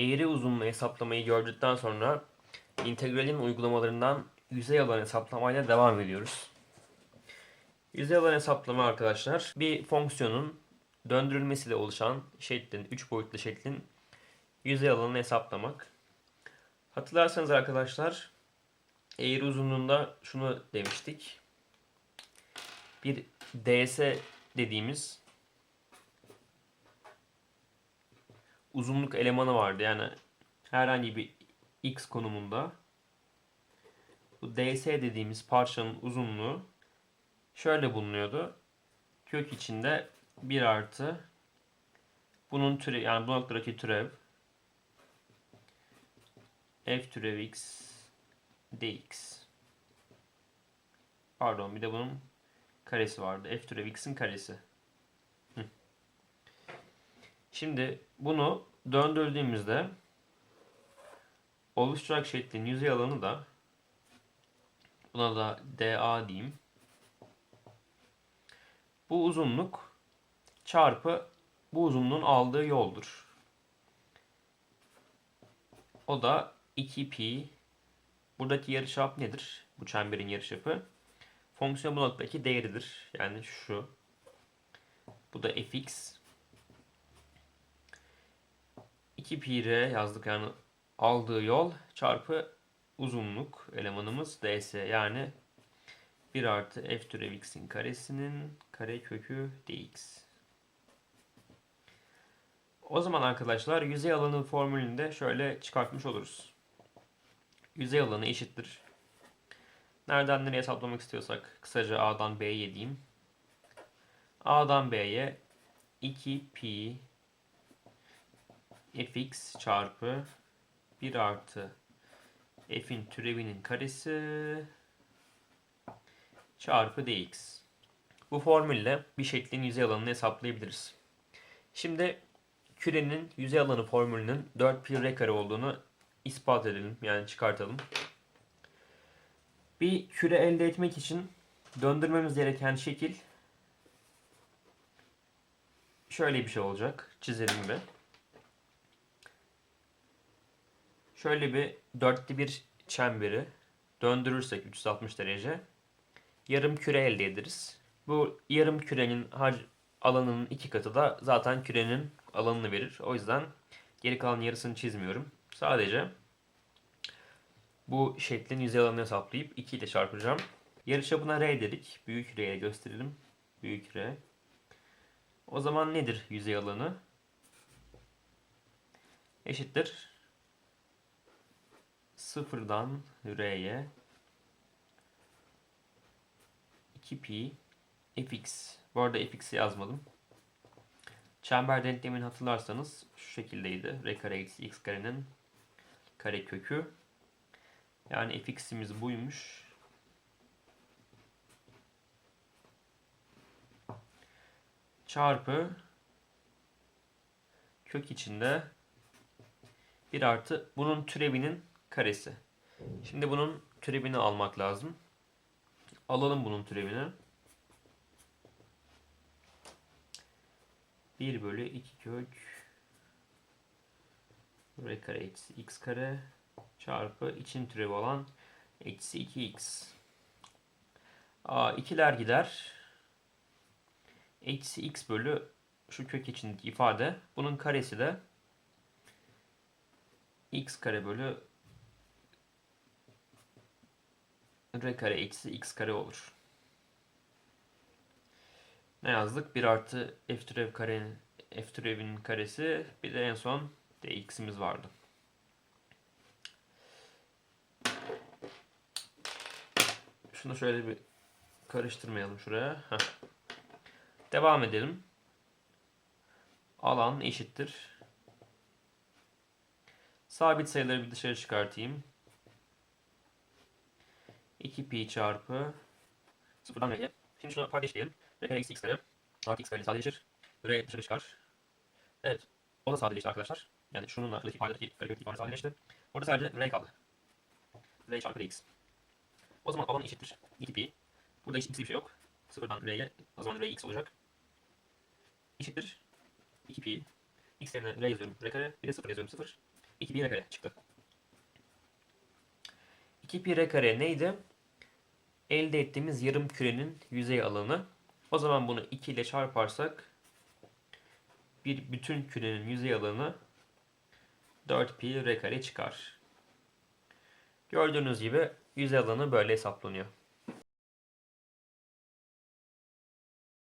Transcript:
Eğri uzunluğu hesaplamayı gördükten sonra integralin uygulamalarından yüzey alan hesaplamayla devam ediyoruz. Yüzey alan hesaplama arkadaşlar bir fonksiyonun döndürülmesiyle oluşan şeklin, 3 boyutlu şeklin yüzey alanını hesaplamak. Hatırlarsanız arkadaşlar eğri uzunluğunda şunu demiştik. Bir ds dediğimiz uzunluk elemanı vardı. Yani herhangi bir x konumunda bu ds dediğimiz parçanın uzunluğu şöyle bulunuyordu. Kök içinde 1 artı bunun türevi yani bu noktadaki türev f türev x dx pardon bir de bunun karesi vardı. f türev x'in karesi. Şimdi bunu döndürdüğümüzde oluşacak şeklin yüzey alanı da buna da dA diyeyim. Bu uzunluk çarpı bu uzunluğun aldığı yoldur. O da 2pi. Buradaki yarıçap nedir? Bu çemberin yarıçapı. Fonksiyon bu noktadaki değeridir. Yani şu. Bu da fx. 2pi r yazdık yani aldığı yol çarpı uzunluk elemanımız ds yani 1 artı f türev x'in karesinin kare kökü dx. O zaman arkadaşlar yüzey alanı formülünü de şöyle çıkartmış oluruz. Yüzey alanı eşittir. Nereden nereye hesaplamak istiyorsak kısaca A'dan B'ye diyeyim. A'dan B'ye 2pi fx çarpı 1 artı f'in türevinin karesi çarpı dx. Bu formülle bir şeklin yüzey alanını hesaplayabiliriz. Şimdi kürenin yüzey alanı formülünün 4 pi r kare olduğunu ispat edelim. Yani çıkartalım. Bir küre elde etmek için döndürmemiz gereken şekil şöyle bir şey olacak. Çizelim bir. Şöyle bir dörtlü bir çemberi döndürürsek 360 derece yarım küre elde ederiz. Bu yarım kürenin har alanının iki katı da zaten kürenin alanını verir. O yüzden geri kalan yarısını çizmiyorum. Sadece bu şeklin yüzey alanını hesaplayıp 2 ile çarpacağım. Yarıçapına R dedik. Büyük R'ye gösterelim. Büyük R. O zaman nedir yüzey alanı? Eşittir. Sıfırdan R'ye 2pi fx. Bu arada fx'i yazmadım. Çember denklemini hatırlarsanız şu şekildeydi. R kare eksi x karenin kare kökü. Yani fx'imiz buymuş. Çarpı kök içinde 1 artı bunun türevinin karesi. Şimdi bunun türevini almak lazım. Alalım bunun türevini. 1 bölü 2 kök r kare eksi x kare çarpı için türevi olan eksi 2x. A, ikiler gider. Eksi x bölü şu kök içindeki ifade. Bunun karesi de x kare bölü r kare eksi x kare olur. Ne yazdık? 1 artı f türev karenin f türevinin karesi bir de en son dx'imiz vardı. Şunu şöyle bir karıştırmayalım şuraya. Heh. Devam edelim. Alan eşittir. Sabit sayıları bir dışarı çıkartayım. 2 pi çarpı sıfırdan R'ye. Şimdi şuna paydaş diyelim. R eksi x kare artı x kare sadeleşir. R dışarı çıkar. Evet. O da sadeleşti arkadaşlar. Yani şununla şuradaki paydadaki kare ifade sadeleşti. Orada sadece R kaldı. R çarpı dx. O zaman alan eşittir. 2 pi. Burada eşitlik bir şey yok. Sıfırdan R'ye. O zaman R x olacak. Eşittir. 2 pi. X yerine R yazıyorum. R kare. Bir de 0 yazıyorum. 0. 2 pi r kare çıktı. 2 pi r kare neydi? Elde ettiğimiz yarım kürenin yüzey alanı. O zaman bunu 2 ile çarparsak bir bütün kürenin yüzey alanı 4 pi r kare çıkar. Gördüğünüz gibi yüzey alanı böyle hesaplanıyor.